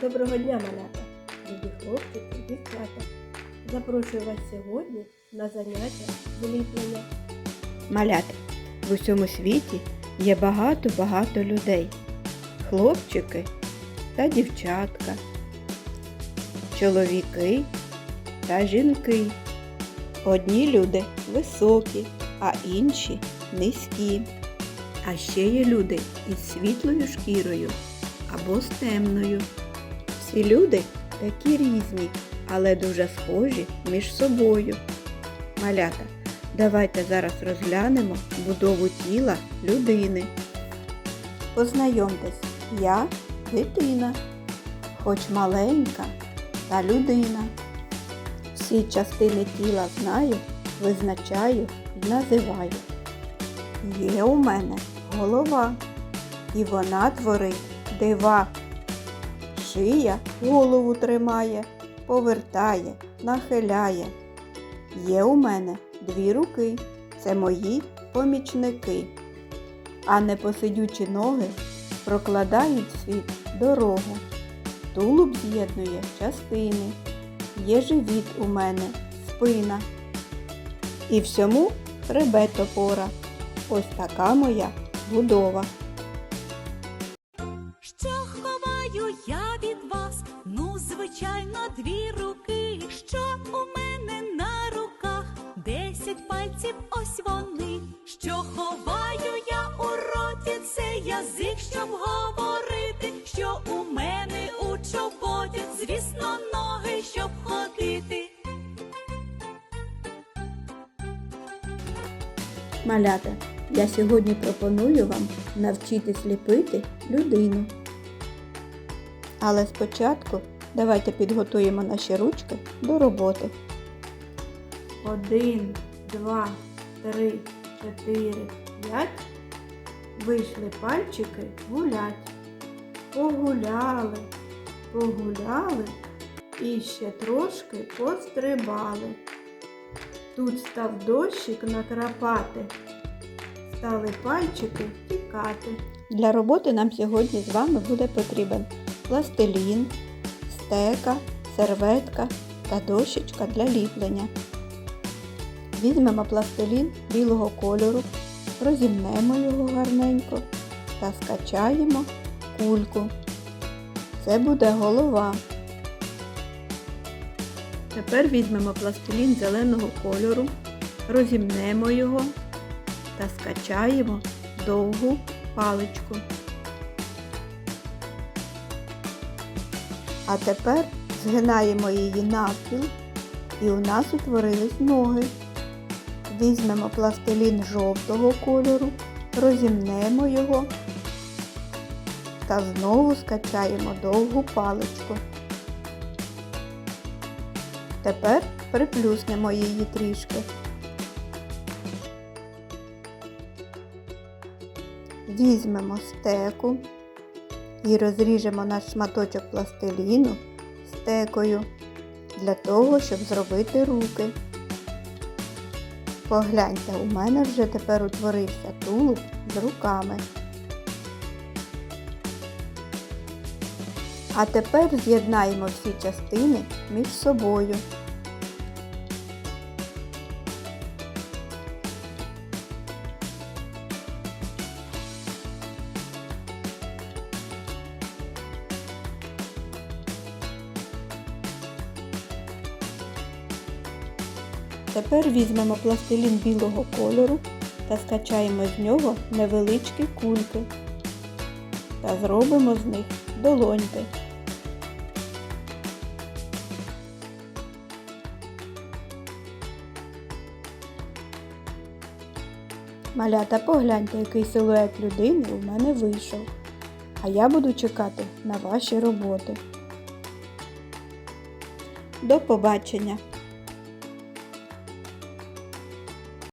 Доброго дня, малята, любі хлопчики і дівчата. Запрошую вас сьогодні на заняття з ліплення. Малята, в усьому світі є багато-багато людей. Хлопчики та дівчатка, чоловіки та жінки. Одні люди високі, а інші низькі. А ще є люди із світлою шкірою або з темною. Всі люди такі різні, але дуже схожі між собою. Малята, давайте зараз розглянемо будову тіла людини. Познайомтесь, я дитина, хоч маленька, та людина. Всі частини тіла знаю, визначаю і називаю. Є у мене голова, і вона творить дива. Шия голову тримає, повертає, нахиляє. Є у мене дві руки, це мої помічники. А непосидючі ноги прокладають світ дорогу. Тулуб з'єднує частини. Є живіт у мене, спина. І всьому хребет опора. Ось така моя будова. Звичайно, дві руки. Що у мене на руках? Десять пальців, ось вони. Що ховаю я у роті? Це язик, щоб говорити. Що у мене у чоботі? Звісно, ноги, щоб ходити. Малята, я сьогодні пропоную вам навчитись ліпити людину. Але спочатку давайте підготуємо наші ручки до роботи. Один, два, три, чотири, п'ять. Вийшли пальчики гулять. Погуляли, погуляли і ще трошки пострибали. Тут став дощик накрапати. Стали пальчики тікати. Для роботи нам сьогодні з вами буде потрібен пластилін, стека, серветка та дощечка для ліплення. Візьмемо пластилін білого кольору, розімнемо його гарненько та скачаємо кульку. Це буде голова. Тепер візьмемо пластилін зеленого кольору, розімнемо його та скачаємо довгу паличку. А тепер згинаємо її навпіл і у нас утворились ноги. Візьмемо пластилін жовтого кольору, розімнемо його та знову скачаємо довгу паличку. Тепер приплюснемо її трішки. Візьмемо стеку і розріжемо наш шматочок пластиліну стекою для того, щоб зробити руки. Погляньте, у мене вже тепер утворився тулуб з руками. А тепер з'єднаємо всі частини між собою. Тепер візьмемо пластилін білого кольору та скачаємо з нього невеличкі кульки та зробимо з них долоньки. Малята, погляньте, який силует людини у мене вийшов. А я буду чекати на ваші роботи. До побачення!